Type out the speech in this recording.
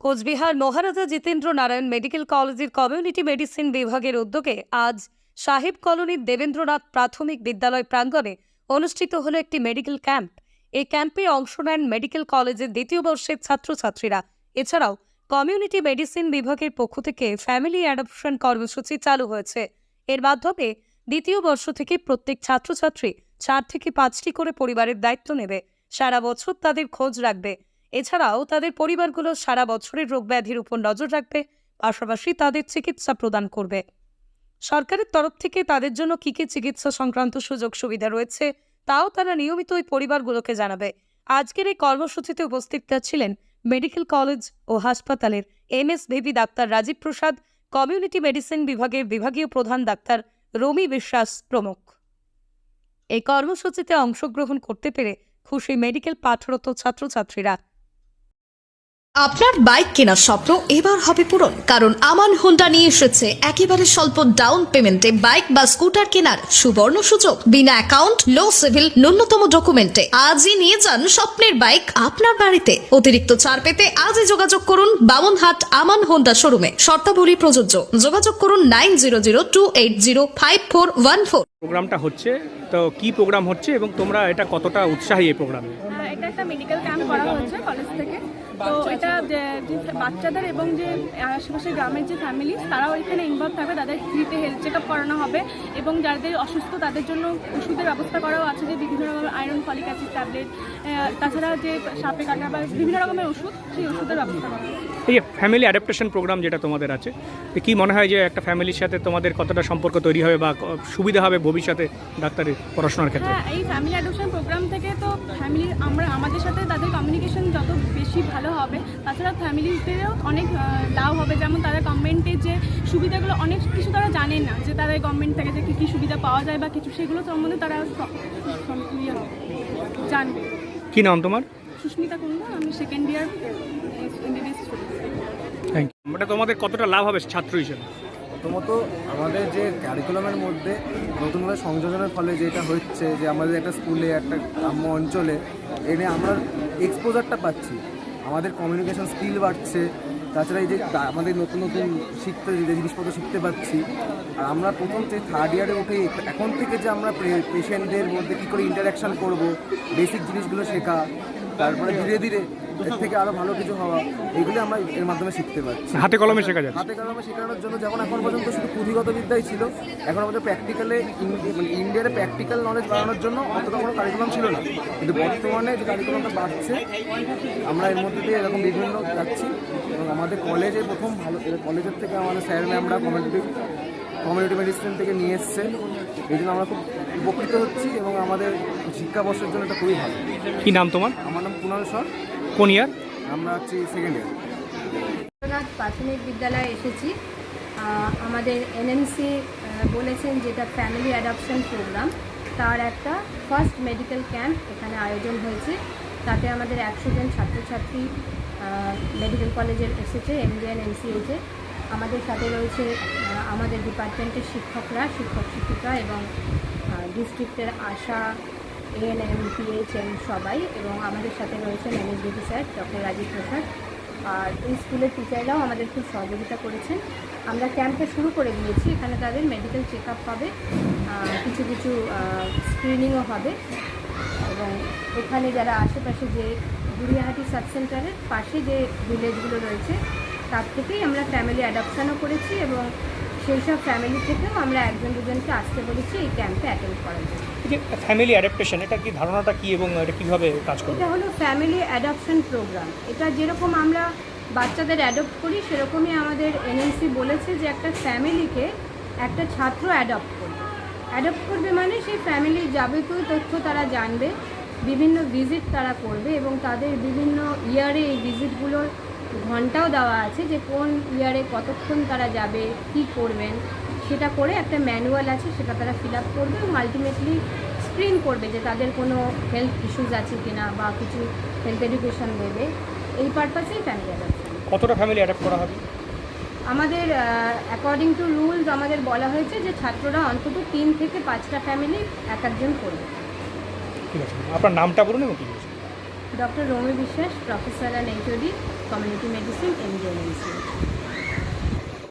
Cooch Behar Maharaja Jitendra Narayan medical কলেজের community medicine বিভাগের উদ্যোগে আজ সাহেব কলোনির দেবেন্দ্রনাথ প্রাথমিক বিদ্যালয় প্রাঙ্গণে অনুষ্ঠিত হলো একটি মেডিকেল ক্যাম্প। এই ক্যাম্পে অংশ নেন মেডিকেল কলেজের দ্বিতীয় বর্ষের ছাত্রছাত্রীরা। এছাড়াও কমিউনিটি মেডিসিন বিভাগের পক্ষ থেকে ফ্যামিলি অ্যাডপশন কর্মসূচি চালু হয়েছে। এর মাধ্যমে দ্বিতীয় বর্ষ থেকে প্রত্যেক ছাত্রছাত্রী চার থেকে পাঁচটি করে পরিবারের দায়িত্ব নেবে। সারা বছর তাদের খোঁজ রাখবে। এছাড়াও তাদের পরিবারগুলো সারা বছরের রোগ ব্যাধির উপর নজর রাখবে, পাশাপাশি তাদের চিকিৎসা প্রদান করবে। সরকারের তরফ থেকে তাদের জন্য কী কী চিকিৎসা সংক্রান্ত সুযোগ সুবিধা রয়েছে, তাও তারা নিয়মিত ওই পরিবারগুলোকে জানাবে। আজকের এই কর্মসূচিতে উপস্থিত ছিলেন মেডিকেল কলেজ ও হাসপাতালের এম এস ভিবি ডাক্তার রাজীব প্রসাদ, কমিউনিটি মেডিসিন বিভাগের বিভাগীয় প্রধান ডাক্তার রমি বিশ্বাস প্রমুখ। এই কর্মসূচিতে অংশগ্রহণ করতে পেরে খুশি মেডিকেল পাঠরত ছাত্রছাত্রীরা। আপনার বাইক কেনার স্বপ্ন এবার হবে পূরণ কারণ আমান হোন্ডা নিয়ে এসেছে একেবারে স্বল্প ডাউন পেমেন্টে বাইক বা স্কুটার কেনার সুবর্ণ সুযোগ। বিনা অ্যাকাউন্ট লো সিভিল ন্যূনতম ডকুমেন্টে আজই নিয়ে যান স্বপ্নের বাইক আপনার বাড়িতে। অতিরিক্ত ছাড় পেতে আজই যোগাযোগ করুন বামনহাট আমান হোন্ডা শোরুমে শর্তাবলী প্রযোজ্য। যোগাযোগ করুন nine zero zero two eight zero five four one four প্রোগ্রামটা হচ্ছে তো কি প্রোগ্রাম হচ্ছে এবং তোমরা এটা কতটা উৎসাহী এই প্রোগ্রামে? এটা একটা মেডিকেল ক্যাম্প করা হচ্ছে কলেজ থেকে। তো এটা যে বাচ্চাদের এবং যে আশেপাশে গ্রামের যে ফ্যামিলি তারাও এখানে ইনভলভ থাকবে। তাদের ফ্রিতে হেলথ চেক আপ করানো হবে এবং যাদের অসুস্থ তাদের জন্য ওষুধের ব্যবস্থা করাও আছে যে বিভিন্ন রকমের আয়রন ফলিক অ্যাসিড ট্যাবলেট তাছাড়া যে সাপে কাটা বা বিভিন্ন রকমের ওষুধ সেই ওষুধের ব্যবস্থা করা এই যে ফ্যামিলি অ্যাডাপ্টেশন প্রোগ্রাম যেটা তোমাদের আছে কি মনে হয় যে একটা ফ্যামিলির সাথে তোমাদের কতটা সম্পর্ক তৈরি হবে বা সুবিধা হবে ভবিষ্যতে ডাক্তারের পড়াশোনার ক্ষেত্রে? হ্যাঁ এই ফ্যামিলি অ্যাডপশন প্রোগ্রাম থেকে তো ফ্যামিলির আমরা আমাদের সাথে তাদের কমিউনিকেশন যত বেশি ভালো হবে। তাছাড়া ফ্যামিলিদেরও অনেক লাভ হবে। যেমন তারা গভর্নমেন্টের যে সুবিধাগুলো অনেক কিছু তারা জানেন না যে তারা গভর্নমেন্ট থেকে যে কী কী সুবিধা পাওয়া যায় বা কিছু সেগুলো সম্বন্ধে তারা ইয়ে হবে, জানবে। কি নাম তোমার? সুস্মিতা কুন্ডা আমি second year MBBS thank you এটা তোমাদের কতটা লাভ হবে ছাত্র হিসেবে? প্রথমত আমাদের যে কারিকুলামের মধ্যে নতুনভাবে সংযোজনের ফলে যেটা হচ্ছে যে আমাদের একটা স্কুলে একটা গ্রাম্য অঞ্চলে এনে আমরা এক্সপোজারটা পাচ্ছি। আমাদের কমিউনিকেশন স্কিল বাড়ছে, তাছাড়া এই যে আমাদের নতুন নতুন শিখতে যে জিনিসপত্র শিখতে পারছি, আর আমরা প্রথম যে থার্ড ইয়ারে উঠে এখন থেকে যে আমরা পেশেন্টদের মধ্যে কী করে ইন্টারাকশান করব বেসিক জিনিসগুলো শেখা, তারপরে ধীরে ধীরে এর থেকে আরও ভালো কিছু হওয়া এগুলো আমরা এর মাধ্যমে শিখতে পারছি। হাতে কলমে শেখা যাচ্ছে। হাতে কলমে শেখানোর জন্য যেমন এখন পর্যন্ত শুধু পুঁথিগত বিদ্যাই ছিল এখন আমাদের প্র্যাকটিক্যালে মানে ইন্ডিয়ার প্র্যাকটিক্যাল নলেজ বাড়ানোর জন্য অতটা কোনো কারিকুলাম ছিল না। কিন্তু বর্তমানে যে কারিকুলামটা বাড়ছে আমরা এর মধ্যে দিয়ে এরকম বিভিন্ন যাচ্ছি। এবং আমাদের কলেজে প্রথম ভালো কলেজের থেকে আমাদের স্যার ম্যামরা কমিউনিটি কমিউনিটি মেডিসিন থেকে নিয়ে এসছে। এই জন্য আমরা খুব উপকৃত হচ্ছি এবং আমাদের শিক্ষাবর্ষের জন্য এটা খুবই ভালো। কি নাম তোমার? আমার নাম কুণাল সর। কোন ইয়ার? আমরা হচ্ছি সেকেন্ড ইয়ার প্রাথমিক বিদ্যালয়ে এসেছি। আমাদের এনএমসি বলেছেন যেটা ফ্যামিলি অ্যাডাপশন প্রোগ্রাম তার একটা ফার্স্ট মেডিকেল ক্যাম্প এখানে আয়োজন হয়েছে। তাতে আমাদের একশো জন ছাত্রছাত্রী মেডিকেল কলেজের এসেছে এমডিএন এমসিএইচে আমাদের সাথে রয়েছে আমাদের ডিপার্টমেন্টের শিক্ষকরা শিক্ষক শিক্ষিকা এবং ডিস্ট্রিক্টের আশা এএনএম পিএইচএম সবাই এবং আমাদের সাথে রয়েছেন MSDP sir doctor Rajib Prasad. আর এই স্কুলের টিচাররাও আমাদের খুব সহযোগিতা করেছেন। আমরা ক্যাম্পটা শুরু করে দিয়েছি, এখানে তাদের মেডিকেল চেক আপ হবে কিছু কিছু স্ক্রিনিংও হবে। এবং এখানে যারা আশেপাশে যে গুড়িয়াহাটি সাব সেন্টারের পাশে যে ভিলেজগুলো রয়েছে, তার থেকেই আমরা ফ্যামিলি অ্যাডাপশনও করেছি এবং সেই সব ফ্যামিলি থেকেও আমরা একজন দুজনকে আসতে বলেছি এই ক্যাম্পে অ্যাটেন্ড করার জন্য। ফ্যামিলি অ্যাডাপ্টেশন এটা কি ধারণাটা কি এবং এটা কীভাবে কাজ করবে? এটা হলো ফ্যামিলি অ্যাডপশন প্রোগ্রাম এটা যেরকম আমরা বাচ্চাদের অ্যাডপ্ট করি সেরকমই আমাদের এনএনসি বলেছে যে একটা ফ্যামিলিকে একটা ছাত্র অ্যাডপ্ট করবে। অ্যাডপ্ট করবে মানে সেই ফ্যামিলির যাবতীয় তথ্য তারা জানবে বিভিন্ন ভিজিট তারা করবে এবং তাদের বিভিন্ন ইয়ারে এই ভিজিটগুলোর ঘন্টাও দেওয়া আছে যে কোন ইয়ারে কতক্ষণ তারা যাবে কি করবেন সেটা করে একটা ম্যানুয়াল আছে সেটা তারা ফিল আপ করবে এবং আলটিমেটলি স্ক্রিন করবে যে তাদের কোনো হেলথ ইস্যুজ আছে কিনা বা কিছু হেলথ এডুকেশন দেবে। এই পারপাসেই ফ্যামিলি অ্যাডাপশন কতটা ফ্যামিলি অ্যাডাপ্ট করা হবে? আমাদের অ্যাকর্ডিং টু রুলস আমাদের বলা হয়েছে যে ছাত্ররা অন্তত তিন থেকে পাঁচটা ফ্যামিলি এক একজন করবে। ঠিক আছে। আপনার নামটা বলুন এবং কি বলছেন? Doctor Romi Biswas professor and HOD community medicine MGNMC